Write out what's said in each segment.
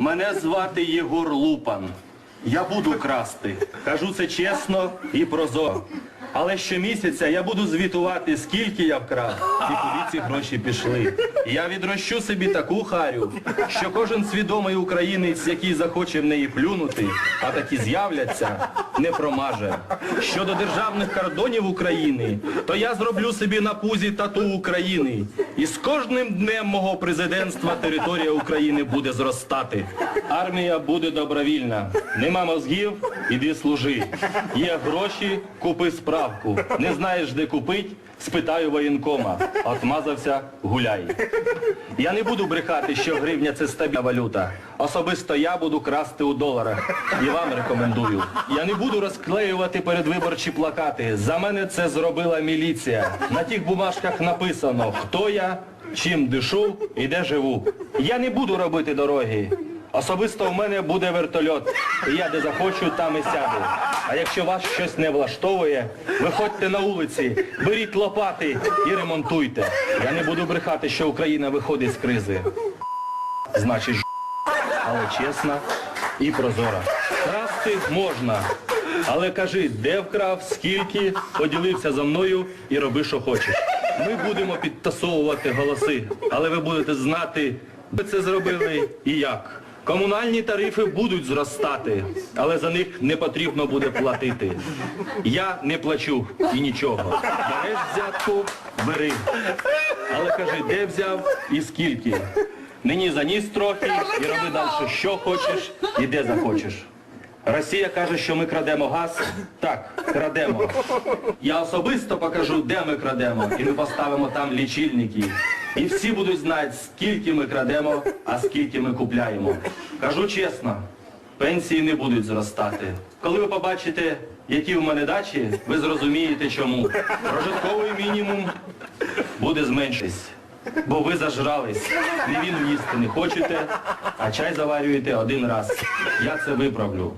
Мене звати Єгор Лупан. Я буду красти. Кажу це чесно і прозоро. Але щомісяця я буду звітувати, скільки я вкрав і куди ці гроші пішли. Я відрощу собі таку харю, що кожен свідомий українець, який захоче в неї плюнути, а такі з'являться, не промаже. Щодо державних кордонів України, то я зроблю собі на пузі тату України. І з кожним днем мого президентства територія України буде зростати. Армія буде добровільна. Нема мозгів, іди служи. Є гроші, купи справку. Не знаєш, де купить, спитаю воєнкома. Отмазався, гуляй. Я не буду брехати, що гривня це стабільна валюта. Особисто я буду красти у доларах. І вам рекомендую. Я не буду розклеювати передвиборчі плакати. За мене це зробила міліція. На тих бумажках написано, хто я, чим дишу і де живу. Я не буду робити дороги. Особисто в мене буде вертольот. І я де захочу, там і сяду. А якщо вас щось не влаштовує, виходьте на вулиці, беріть лопати і ремонтуйте. Я не буду брехати, що Україна виходить з кризи. Значить, ж**, але чесна і прозора. Красти можна. Але кажи, де вкрав, скільки, поділився зо мною і роби, що хочеш. Ми будемо підтасовувати голоси, але ви будете знати, де це зробили і як. Комунальні тарифи будуть зростати, але за них не потрібно буде платити. Я не плачу і нічого. Береш взятку, бери. Але кажи, де взяв і скільки. Мені заніс трохи і роби далі, що хочеш і де захочеш. Росія каже, що ми крадемо газ. Так, крадемо. Я особисто покажу, де ми крадемо, і ми поставимо там лічильники. І всі будуть знати, скільки ми крадемо, а скільки ми купляємо. Кажу чесно, пенсії не будуть зростати. Коли ви побачите, які в мене дачі, ви зрозумієте чому. Прожитковий мінімум буде зменшитись. Бо ви зажрались, не він їсти не хочете, а чай заварюєте один раз. Я це виправлю.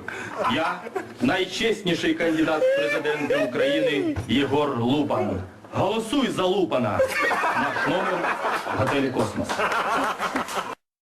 Я найчесніший кандидат в президенти України Єгор Лупан. Голосуй за Лупана. Наш номер готелі Космос.